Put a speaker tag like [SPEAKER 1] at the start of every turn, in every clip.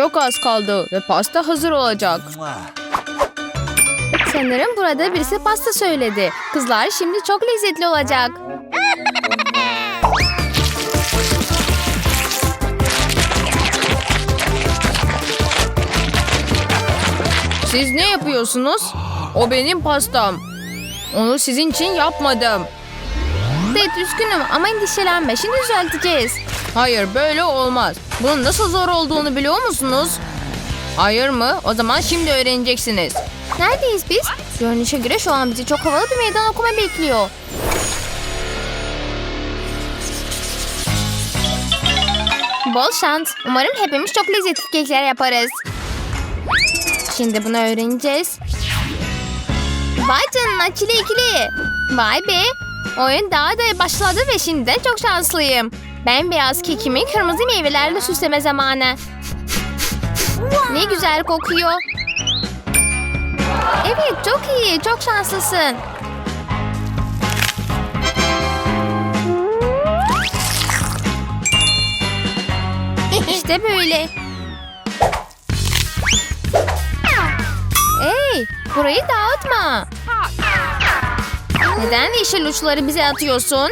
[SPEAKER 1] çok az kaldı ve pasta hazır olacak. Sanırım burada birisi pasta söyledi. Kızlar şimdi çok lezzetli olacak. Siz ne yapıyorsunuz? O benim pastam. Onu sizin için yapmadım. Evet üzgünüm ama endişelenme. Şimdi düzelteceğiz. Hayır böyle olmaz. Bunun nasıl zor olduğunu biliyor musunuz? Hayır mı? O zaman şimdi öğreneceksiniz. Neredeyiz biz? Görünüşe göre şu an bizi çok havalı bir meydan okuma bekliyor. Bol şans. Umarım hepimiz çok lezzetli kekler yaparız. Şimdi bunu öğreneceğiz. Vay canına çile ikili. Vay be. Oyun daha da başladı ve şimdi de çok şanslıyım. Ben beyaz kekimi kırmızı meyvelerle süsleme zamanı. Ne güzel kokuyor. Evet çok iyi. Çok şanslısın. İşte böyle. Hey, burayı dağıtma. Neden yeşil uçları bize atıyorsun?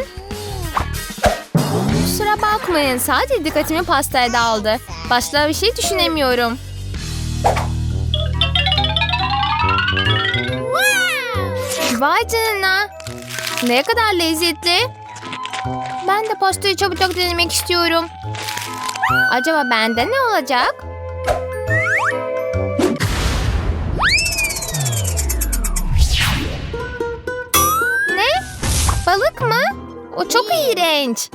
[SPEAKER 1] Kusura bakmayın. Sadece dikkatimi pastaya dağıldı. Başka bir şey düşünemiyorum. Vay canına. Ne kadar lezzetli. Ben de pastayı çabucak denemek istiyorum. Acaba bende ne olacak? Ne? Balık mı? O çok iğrenç.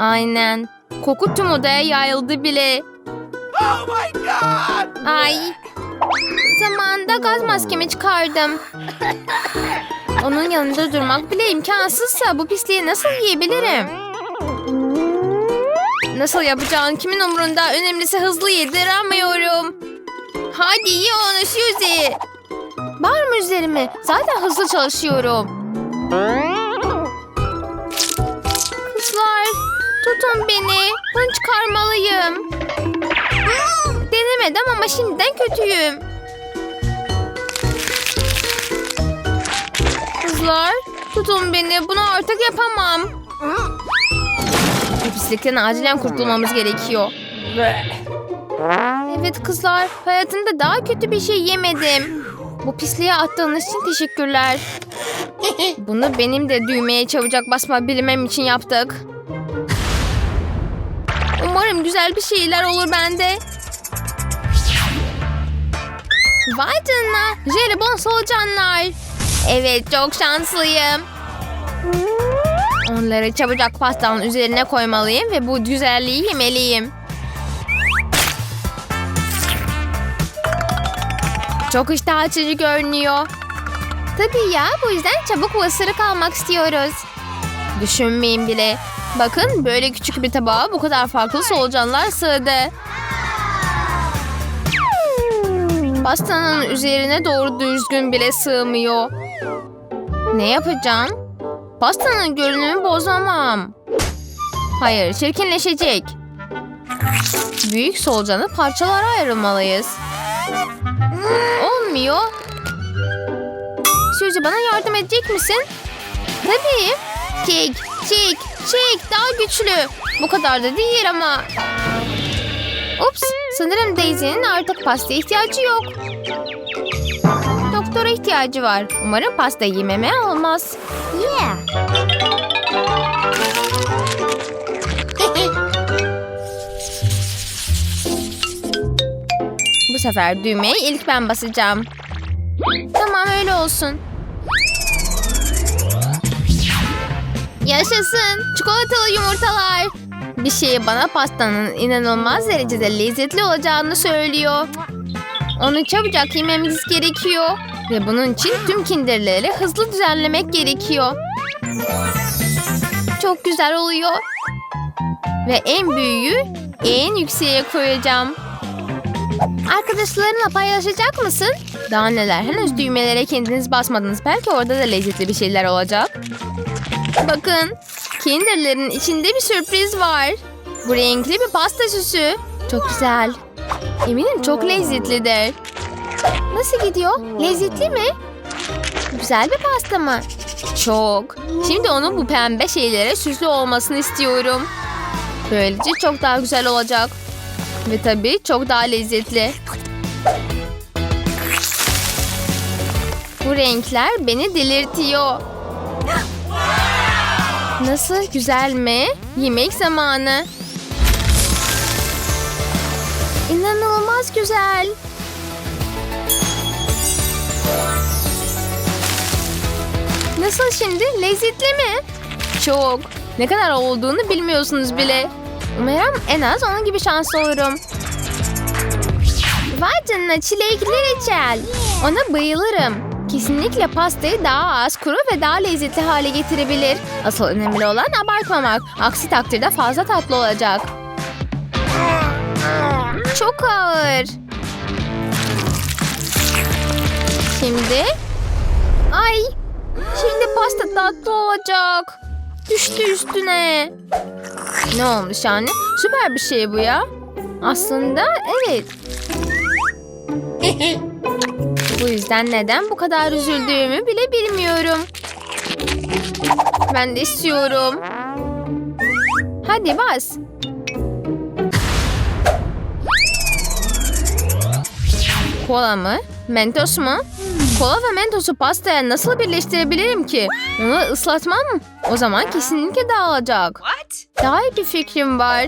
[SPEAKER 1] Aynen. Koku tüm odaya yayıldı bile.
[SPEAKER 2] Oh my god!
[SPEAKER 1] Ay. Zamanında gaz maskemi çıkardım. Onun yanında durmak bile imkansızsa bu pisliği nasıl yiyebilirim? Nasıl yapacağın kimin umurunda? Önemlisi hızlı yediremiyorum. Hadi ye onu Suzy. Bağırma üzerime. Zaten hızlı çalışıyorum. Tutun beni. Bunu çıkarmalıyım. Denemedim ama şimdiden kötüyüm. Kızlar tutun beni. Bunu artık yapamam. Bu pislikten acilen kurtulmamız gerekiyor. Evet kızlar. Hayatımda daha kötü bir şey yemedim. Bu pisliğe attığınız için teşekkürler. Bunu benim de düğmeye çabucak basma bilmem için yaptık. Umarım güzel bir şeyler olur bende. Vay canına. Jelibon solucanlar. Evet çok şanslıyım. Onları çabucak pastamın üzerine koymalıyım ve bu güzelliği yemeliyim. Çok iştah açıcı görünüyor. Tabii ya bu yüzden çabuk bu ısırık almak istiyoruz. Düşünmeyin bile. Bakın böyle küçük bir tabağa bu kadar farklı solucanlar sığdı. Pastanın üzerine doğru düzgün bile sığmıyor. Ne yapacağım? Pastanın görünümü bozamam. Hayır, çirkinleşecek. Büyük solucanı parçalara ayrılmalıyız. Olmuyor. Suzy bana yardım edecek misin? Tabii. Çek, çek, çek. Daha güçlü. Bu kadar da değil ama. Ups. Sanırım Daisy'nin artık pasta ihtiyacı yok. Doktora ihtiyacı var. Umarım pasta yememe olmaz. Yeah. Bu sefer düğmeye ilk ben basacağım. Tamam öyle olsun. Yaşasın. Çikolatalı yumurtalar. Bir şey bana pastanın inanılmaz derecede lezzetli olacağını söylüyor. Onu çabucak yememiz gerekiyor. Ve bunun için tüm kinderleri hızlı düzenlemek gerekiyor. Çok güzel oluyor. Ve en büyüğü en yükseğe koyacağım. Arkadaşlarınla paylaşacak mısın? Daha neler henüz düğmelere kendiniz basmadınız. Belki orada da lezzetli bir şeyler olacak. Bakın Kinderlerin içinde bir sürpriz var. Bu renkli bir pasta süsü. Çok güzel. Eminim çok lezzetlidir. Nasıl gidiyor? Lezzetli mi? Güzel bir pasta mı? Çok. Şimdi onun bu pembe şeylere süslü olmasını istiyorum. Böylece çok daha güzel olacak. Ve tabii çok daha lezzetli. Bu renkler beni delirtiyor. Nasıl? Güzel mi? Yemek zamanı. İnanılmaz güzel. Nasıl şimdi? Lezzetli mi? Çok. Ne kadar olduğunu bilmiyorsunuz bile. Umarım en az onun gibi şanslı olurum. Vay canına çilekli reçel. Ona bayılırım. Kesinlikle pastayı daha az kuru ve daha lezzetli hale getirebilir. Asıl önemli olan abartmamak. Aksi takdirde fazla tatlı olacak. Çok ağır. Şimdi... Ay! Şimdi pasta tatlı olacak. Düştü üstüne. Ne olmuş yani? Süper bir şey bu ya. Aslında evet. Bu yüzden neden bu kadar üzüldüğümü bile bilmiyorum. Ben de istiyorum. Hadi bas. Kola mı? Mentos mu? Kola ve mentosu pastaya nasıl birleştirebilirim ki? Onu ıslatmam. O zaman kesinlikle dağılacak.
[SPEAKER 2] What?
[SPEAKER 1] Daha iyi bir fikrim var.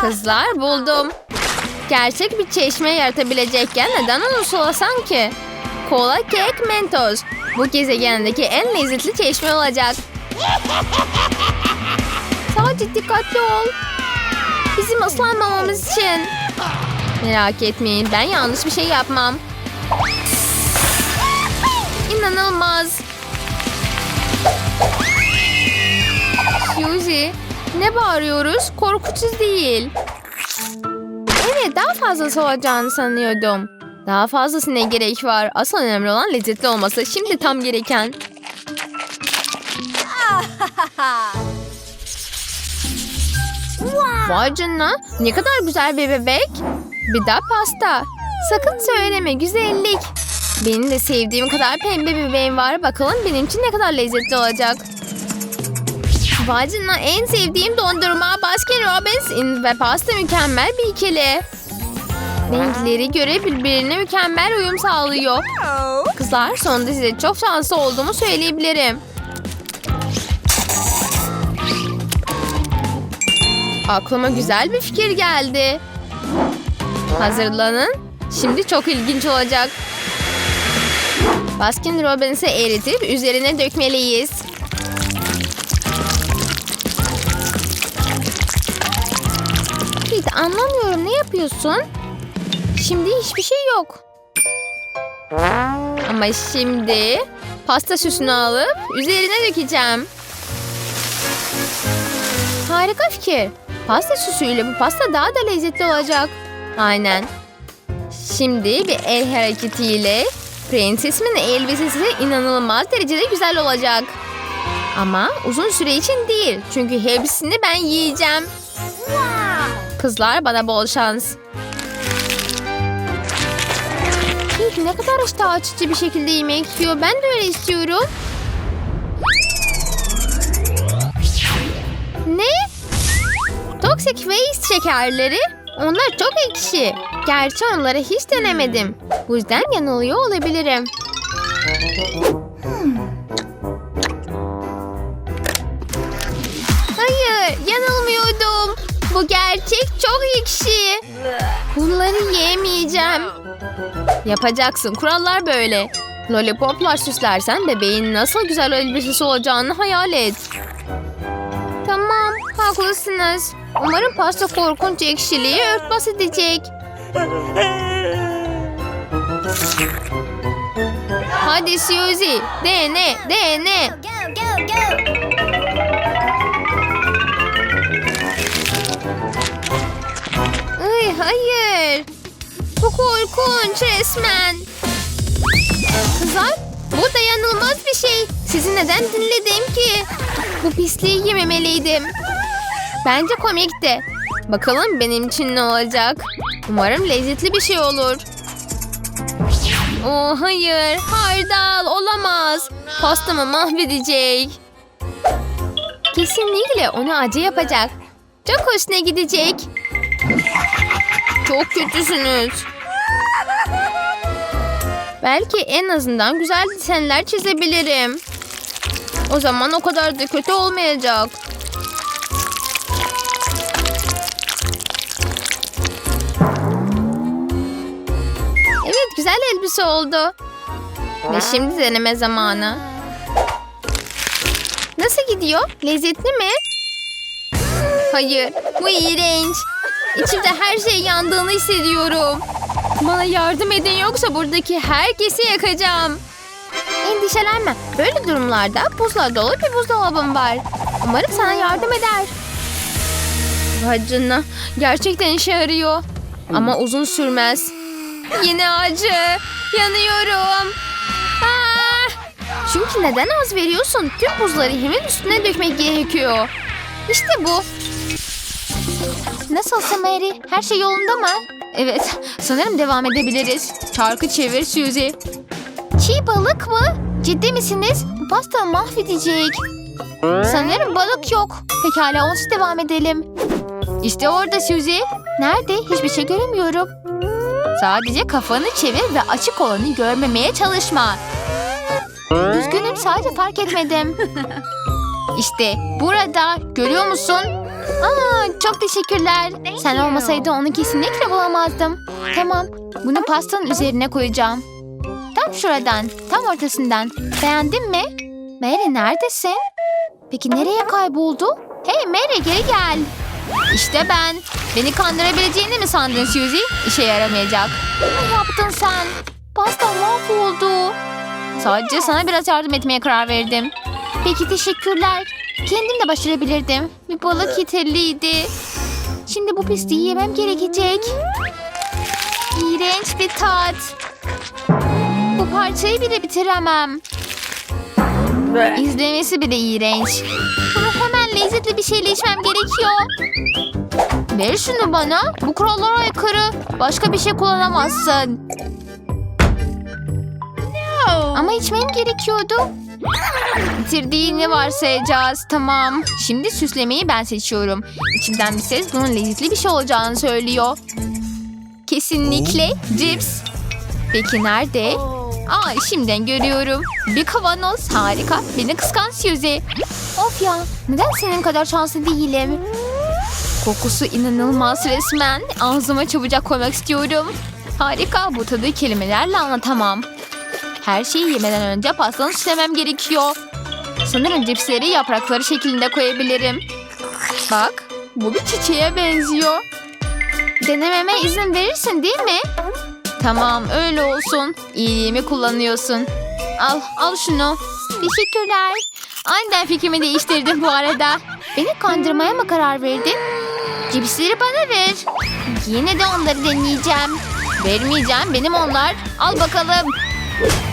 [SPEAKER 1] Kızlar buldum. Gerçek bir çeşme yaratabilecekken neden onu sulasam ki? Kola, kek, mentos. Bu gezegendeki en lezzetli çeşme olacak. Sadece dikkatli ol. Bizim ıslanmamamız için. Merak etmeyin ben yanlış bir şey yapmam. İnanılmaz. Suzy, ne bağırıyoruz? Korkutucu değil. Daha fazlası olacağını sanıyordum. Daha fazlasına gerek var. Asıl önemli olan lezzetli olması. Şimdi tam gereken. Vay canına. Ne kadar güzel bir bebek. Bir daha pasta. Sakın söyleme güzellik. Benim de sevdiğim kadar pembe bir bebeğim var. Bakalım benim için ne kadar lezzetli olacak. Vay canına en sevdiğim dondurma Baskin Robbins ve pasta mükemmel bir ikili. Renkleri göre birbirine mükemmel uyum sağlıyor. Kızlar sonunda size çok şanslı olduğumu söyleyebilirim. Aklıma güzel bir fikir geldi. Hazırlanın. Şimdi çok ilginç olacak. Baskin Robbins'i eritip üzerine dökmeliyiz. Pete anlamıyorum ne yapıyorsun? Şimdi hiçbir şey yok. Ama şimdi pasta süsünü alıp üzerine dökeceğim. Harika fikir. Pasta süsüyle bu pasta daha da lezzetli olacak. Aynen. Şimdi bir el hareketiyle prensesimin elbisesi inanılmaz derecede güzel olacak. Ama uzun süre için değil. Çünkü hepsini ben yiyeceğim. Kızlar bana bol şans. Peki ne kadar iştah açıcı bir şekilde yemek yiyor. Ben de öyle istiyorum. Ne? Toxic Waste şekerleri? Onlar çok ekşi. Gerçi onları hiç denemedim. Bu yüzden yanılıyor olabilirim. Hayır, yanılmıyordum. Bu gerçek çok ekşi. Bunları yemeyeceğim. Yapacaksın. Kurallar böyle. Lollipoplar süslersen bebeğin nasıl güzel elbisesi olacağını hayal et. Tamam, haklısınız. Umarım pasta korkunç ekşiliği örtbas edecek. Hadi Suzy, dene, dene.
[SPEAKER 3] Go, go, go!
[SPEAKER 1] Ay hayır. Bu korkunç resmen. Kızlar bu dayanılmaz bir şey. Sizi neden dinledim ki? Bu pisliği yememeliydim. Bence komikti. Bakalım benim için ne olacak? Umarım lezzetli bir şey olur. Oh hayır, hardal olamaz. Pastamı mahvedecek. Kesinlikle onu acı yapacak. Çok hoşuna gidecek. Çok kötüsünüz. Belki en azından güzel desenler çizebilirim. O zaman o kadar da kötü olmayacak. Evet güzel elbise oldu. Ve şimdi deneme zamanı. Nasıl gidiyor? Lezzetli mi? Hayır, bu iğrenç. İçimde her şey yandığını hissediyorum. Bana yardım edin yoksa buradaki herkesi yakacağım. Endişelenme. Böyle durumlarda buzla dolu bir buzdolabım var. Umarım sana yardım eder. Vay canına. Gerçekten işe yarıyor. Ama uzun sürmez. Yine acı. Yanıyorum. Aa! Çünkü neden az veriyorsun? Tüm buzları hemen üstüne dökmek gerekiyor. İşte bu. Nasılsın Mary? Her şey yolunda mı? Evet, sanırım devam edebiliriz. Çarkı çevir Suzy. Çiğ balık mı? Ciddi misiniz? Bu pasta mahvedecek. Sanırım balık yok. Pekala onsuz devam edelim. İşte orada Suzy. Nerede? Hiçbir şey göremiyorum. Sadece kafanı çevir ve açık olanı görmemeye çalışma. Üzgünüm sadece fark etmedim. İşte burada görüyor musun? Aa, çok teşekkürler. Sen olmasaydın onu kesinlikle bulamazdım. Tamam bunu pastanın üzerine koyacağım. Tam şuradan tam ortasından. Beğendin mi? Mary neredesin? Peki nereye kayboldu? Hey Mary geri gel. İşte ben. Beni kandırabileceğini mi sandın Suzy? İşe yaramayacak. Ne yaptın sen? Pasta mahvoldu. Sadece sana biraz yardım etmeye karar verdim. Peki teşekkürler. Kendim de başarabilirdim. Bir balık yeterliydi. Şimdi bu pisliği yemem gerekecek. İğrenç bir tat. Bu parçayı bile bitiremem. İzlemesi bile iğrenç. Bunu hemen lezzetli bir şeyle içmem gerekiyor. Ver şunu bana. Bu kurallara aykırı. Başka bir şey kullanamazsın. Ama içmem gerekiyordu. Bitirdiğini varsayacağız. Tamam. Şimdi süslemeyi ben seçiyorum. İçimden bir ses bunun lezzetli bir şey olacağını söylüyor. Kesinlikle cips. Peki nerede? Aa şimdiden görüyorum. Bir kavanoz harika. Beni kıskan Suzy. Of ya neden senin kadar şanslı değilim? Kokusu inanılmaz resmen. Ağzıma çabucak koymak istiyorum. Harika bu tadı kelimelerle anlatamam. Her şeyi yemeden önce pastanı süslemem gerekiyor. Sanırım cipsleri yaprakları şeklinde koyabilirim. Bak bu bir çiçeğe benziyor. Denememe izin verirsin değil mi? Tamam öyle olsun. İyiliğimi kullanıyorsun. Al al şunu. Teşekkürler. Aniden fikrimi değiştirdim bu arada. Beni kandırmaya mı karar verdin? Cipsleri bana ver. Yine de onları deneyeceğim. Vermeyeceğim benim onlar. Al bakalım.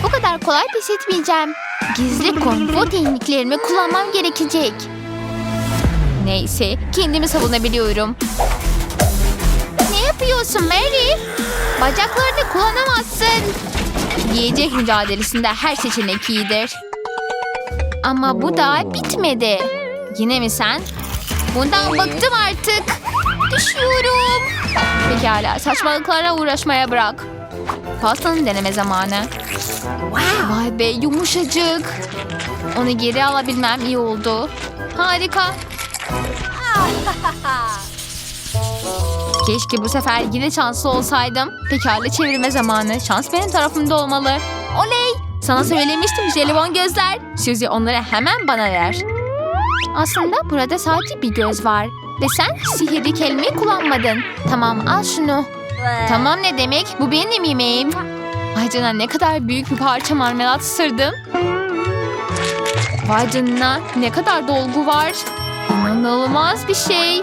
[SPEAKER 1] Bu kadar kolay pes etmeyeceğim. Gizli konfo tekniklerimi kullanmam gerekecek. Neyse kendimi savunabiliyorum. Ne yapıyorsun Mary? Bacaklarını kullanamazsın. Yiyecek mücadelesinde her seçenek iyidir. Ama bu da bitmedi. Yine mi sen? Bundan bıktım artık. Düşüyorum. Pekala saçmalıklarla uğraşmaya bırak. Pastanın deneme zamanı. Vay be yumuşacık. Onu geri alabilmem iyi oldu. Harika. Keşke bu sefer yine şanslı olsaydım. Pekala çevirme zamanı. Şans benim tarafımda olmalı. Oley! Sana söylemiştim jelibon gözler. Suzy onları hemen bana ver. Aslında burada sadece bir göz var. Ve sen sihirli kelimeyi kullanmadın. Tamam al şunu. Tamam ne demek? Bu benim yemeğim. Vay canına ne kadar büyük bir parça marmelat ısırdım. Vay canına ne kadar dolgu var. İnanılmaz bir şey.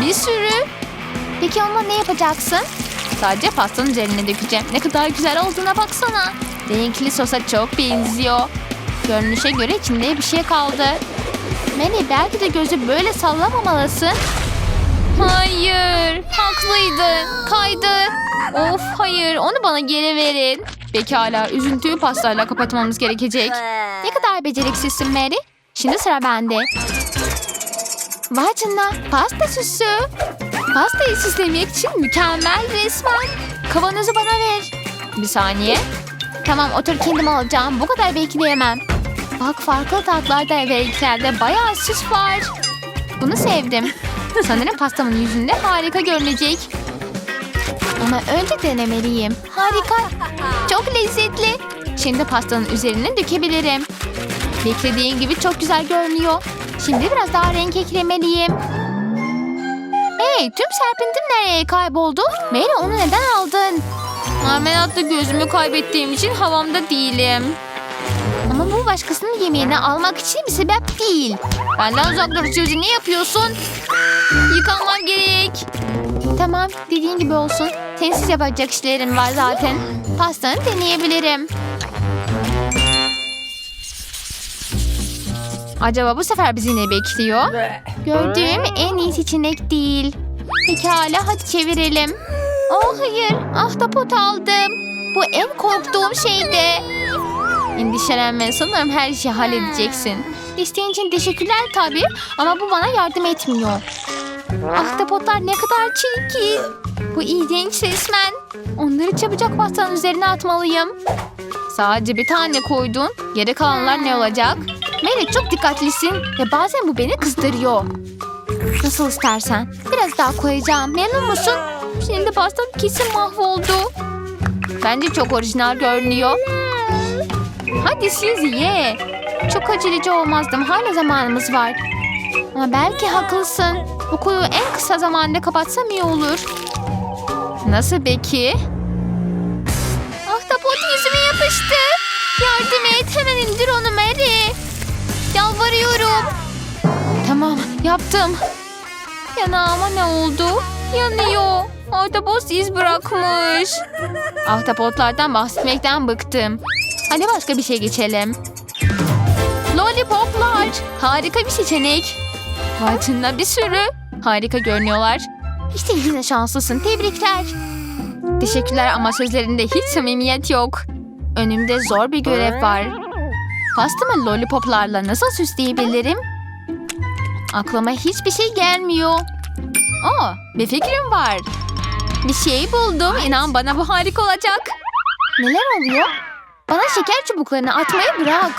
[SPEAKER 1] Bir sürü. Peki onunla ne yapacaksın? Sadece pastanın üzerine dökeceğim. Ne kadar güzel olduğuna baksana. Renkli sosa çok benziyor. Görünüşe göre içinde bir şey kaldı. Mary belki de gözü böyle sallamamalısın. Hayır. Haklıydı. Kaydı. Of hayır. Onu bana geri verin. Pekala. Üzüntüyü pastayla kapatmamız gerekecek. Ne kadar beceriksizsin Mary. Şimdi sıra bende. Vay canına. Pasta süsü. Pastayı süslemek için mükemmel resmen. Kavanozu bana ver. Bir saniye. Tamam otur kendim alacağım. Bu kadar bekleyemem. Bak farklı tatlarda ve renklerde bayağı süs var. Bunu sevdim. Sanırım pastamın yüzünde harika görünecek. Ama önce denemeliyim. Harika. Çok lezzetli. Şimdi pastanın üzerine dökebilirim. Beklediğin gibi çok güzel görünüyor. Şimdi biraz daha renk eklemeliyim. Hey tüm serpintim nereye kayboldu? Mary onu neden aldın? Marmelatta gözümü kaybettiğim için havamda değilim. Ama bu başkasının yemeğini almak için bir sebep değil. Benden uzak dur Suzy ne yapıyorsun? Yıkanmam gerek. Tamam dediğin gibi olsun. Sensiz yapacak işlerim var zaten. Pastanı deneyebilirim. Acaba bu sefer bizi ne bekliyor? Gördüğüm en iyi seçenek değil. Pekala hadi çevirelim. Oh hayır ahtapot aldım. Bu en korktuğum şeydi. Endişelenme sanırım her şeyi halledeceksin. İsteğin için teşekkürler tabii ama bu bana yardım etmiyor. Ahtapotlar ne kadar çirkin. Bu iğrenç resmen. Onları çabucak pastanın üzerine atmalıyım. Sadece bir tane koydun. Geri kalanlar ne olacak? Mary çok dikkatlisin ve bazen bu beni kızdırıyor. Nasıl istersen. Biraz daha koyacağım. Memnun musun? Şimdi pastam kesin mahvoldu. Bence çok orijinal görünüyor. Hadi siz ye. Çok aceleci olmazdım. Hala zamanımız var. Ama belki haklısın. Bu kuyu en kısa zamanda kapatsam iyi olur. Nasıl peki? Ahtapot yüzüme yapıştı. Yardım et. Hemen indir onu Mary. Yalvarıyorum. Tamam yaptım. Yanağıma ne oldu? Yanıyor. Ahtapot iz bırakmış. Ahtapotlardan bahsetmekten bıktım. Hadi başka bir şey geçelim. Lollipoplar. Harika bir seçenek. Altında bir sürü. Harika görünüyorlar. İşte yine şanslısın. Tebrikler. Teşekkürler ama sözlerinde hiç samimiyet yok. Önümde zor bir görev var. Pastamı lollipoplarla nasıl süsleyebilirim? Aklıma hiçbir şey gelmiyor. Aa, bir fikrim var. Bir şey buldum. İnan bana bu harika olacak. Neler oluyor? Bana şeker çubuklarını atmayı bırak.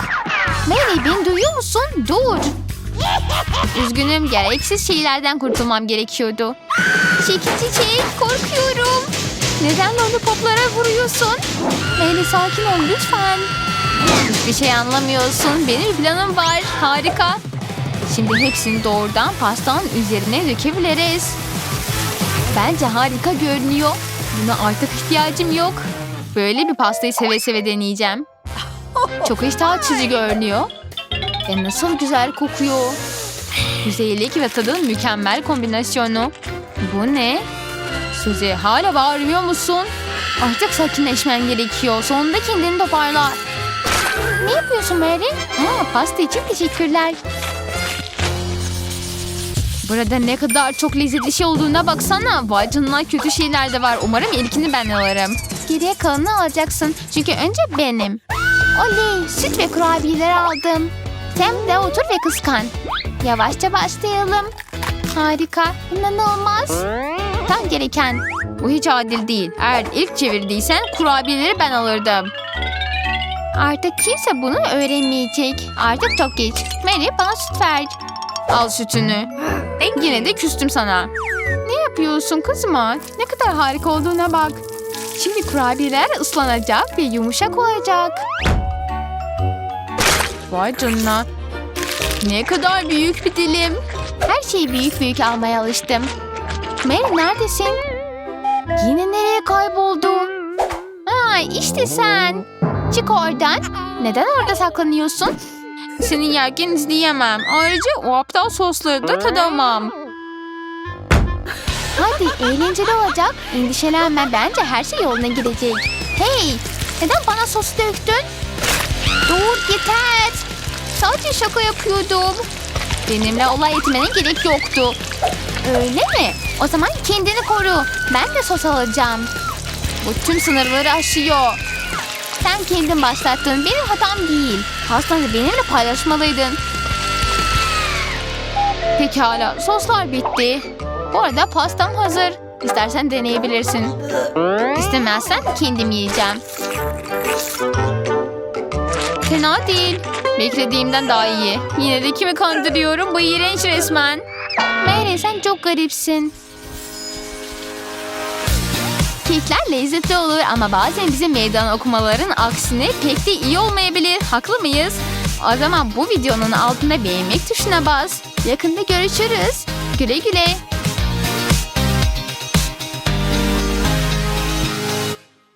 [SPEAKER 1] Mary beni duyuyor musun? Dur. Üzgünüm gereksiz şeylerden kurtulmam gerekiyordu. Çekil çiçek korkuyorum. Neden lollipoplara vuruyorsun? Mary sakin ol lütfen. Hiçbir şey anlamıyorsun. Benim planım var. Harika. Şimdi hepsini doğrudan pastanın üzerine dökebiliriz. Bence harika görünüyor. Buna artık ihtiyacım yok. Böyle bir pastayı seve seve deneyeceğim. Çok iştah açıcı görünüyor. Ve nasıl güzel kokuyor. Güzellik ve tadın mükemmel kombinasyonu. Bu ne? Suzy hala bağırıyor musun? Artık sakinleşmen gerekiyor. Sonunda kendini toparla. Ne yapıyorsun Mary? Aa, pasta için teşekkürler. Burada ne kadar çok lezzetli şey olduğuna baksana. Vay canına kötü şeyler de var. Umarım ilkini ben alırım. Geriye kalanını alacaksın. Çünkü önce benim. Oley süt ve kurabiyeler aldım. Sen de otur ve kıskan. Yavaşça başlayalım. Harika. İnanılmaz. Tam gereken. Bu hiç adil değil. Eğer ilk çevirdiysen kurabiyeleri ben alırdım. Artık kimse bunu öğrenmeyecek. Artık çok geç. Mary bana süt ver. Al sütünü. Yine de küstüm sana. Ne yapıyorsun kızıma? Ne kadar harika olduğuna bak. Şimdi kurabiyeler ıslanacak ve yumuşak olacak. Vay canına. Ne kadar büyük bir dilim. Her şeyi büyük büyük almaya alıştım. Mary neredesin? Yine nereye kayboldu? Aa, işte sen. Çık oradan. Neden orada saklanıyorsun? Seni yerken izleyemem. Ayrıca o aptal sosları da tadamam. Hadi eğlenceli olacak. Endişelenme. Bence her şey yoluna gidecek. Hey! Neden bana sos döktün? Dur yeter. Sadece şaka yapıyordum. Benimle olay etmene gerek yoktu.
[SPEAKER 4] Öyle mi? O zaman kendini koru. Ben de sos alacağım. Bu tüm sınırları aşıyor. Sen kendin başlattın. Benim hatam değil. Pastanı benimle paylaşmalıydın. Pekala. Soslar bitti. Bu arada pastam hazır. İstersen deneyebilirsin. İstemezsen kendim yiyeceğim. Fena değil. Beklediğimden daha iyi. Yine de kimi kandırıyorum? Bu iğrenç resmen. Mary sen çok garipsin. Kekler lezzetli olur ama bazen bizim meydan okumaların aksine pek de iyi olmayabilir. Haklı mıyız? O zaman bu videonun altında beğenmek tuşuna bas. Yakında görüşürüz. Güle güle.